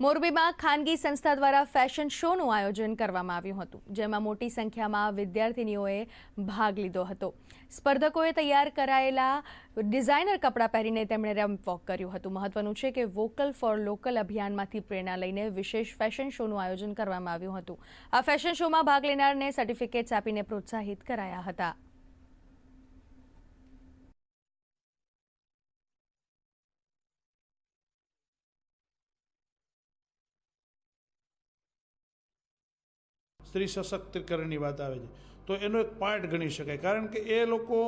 મોરબીમાં ખાનગી સંસ્થા દ્વારા ફેશન શોનું આયોજન કરવામાં આવ્યું હતું, જેમાં મોટી સંખ્યામાં વિદ્યાર્થીનીઓએ ભાગ લીધો હતો. સ્પર્ધકોએ તૈયાર કરાયેલા ડિઝાઇનર કપડાં પહેરીને તેમણે રેમ્પ વોક કર્યું હતું. મહત્વનું છે કે વોકલ ફોર લોકલ અભિયાનમાંથી પ્રેરણા લઈને વિશેષ ફેશન શોનું આયોજન કરવામાં આવ્યું હતું. આ ફેશન શોમાં ભાગ લેનારને સર્ટિફિકેટ્સ આપીને પ્રોત્સાહિત કરાયા હતા. સ્ત્રી સશક્તિકરણની વાત આવે છે. તો એનો એક પાર્ટ ગણી શકાય. કારણ કે એ લોકો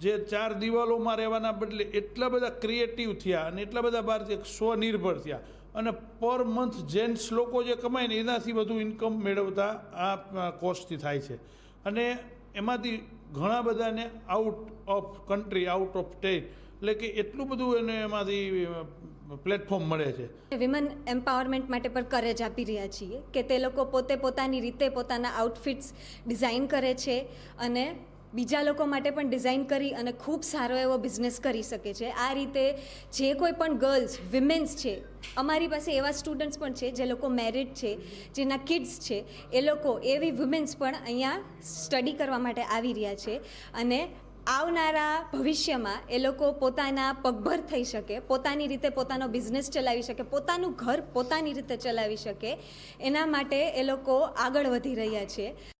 જે ચાર દિવાલોમાં રહેવાના બદલે એટલા બધા ક્રિએટિવ થયા અને એટલા બધા બહારથી સ્વનિર્ભર થયા અને પર મંથ જેન્ટ્સ લોકો જે કમાય ને એનાથી વધુ ઇન્કમ મેળવતા આ કોસ્ટથી થાય છે. અને એમાંથી ઘણા બધાને out of country out of state એટલે કે એટલું બધું એને એમાંથી પ્લેટફોર્મ મળે છે. વિમન એમ્પાવરમેન્ટ માટે પણ કરેજ આપી રહ્યા છીએ કે તે લોકો પોતે પોતાની રીતે પોતાના આઉટફિટ્સ ડિઝાઇન કરે છે અને બીજા લોકો માટે પણ ડિઝાઇન કરી અને ખૂબ સારો એવો બિઝનેસ કરી શકે છે. આ રીતે જે કોઈ પણ ગર્લ્સ વિમેન્સ છે, અમારી પાસે એવા સ્ટુડન્ટ્સ પણ છે જે લોકો મેરિડ છે, જેના કિડ્સ છે, એ લોકો એવી વુમેન્સ પણ અહીંયા સ્ટડી કરવા માટે આવી રહ્યા છે અને આવનારા ભવિષ્યમાં એ લોકો પોતાના પગભર થઈ શકે, પોતાની રીતે પોતાનો બિઝનેસ ચલાવી શકે, પોતાનું ઘર પોતાની રીતે ચલાવી શકે, એના માટે એ લોકો આગળ વધી રહ્યા છે.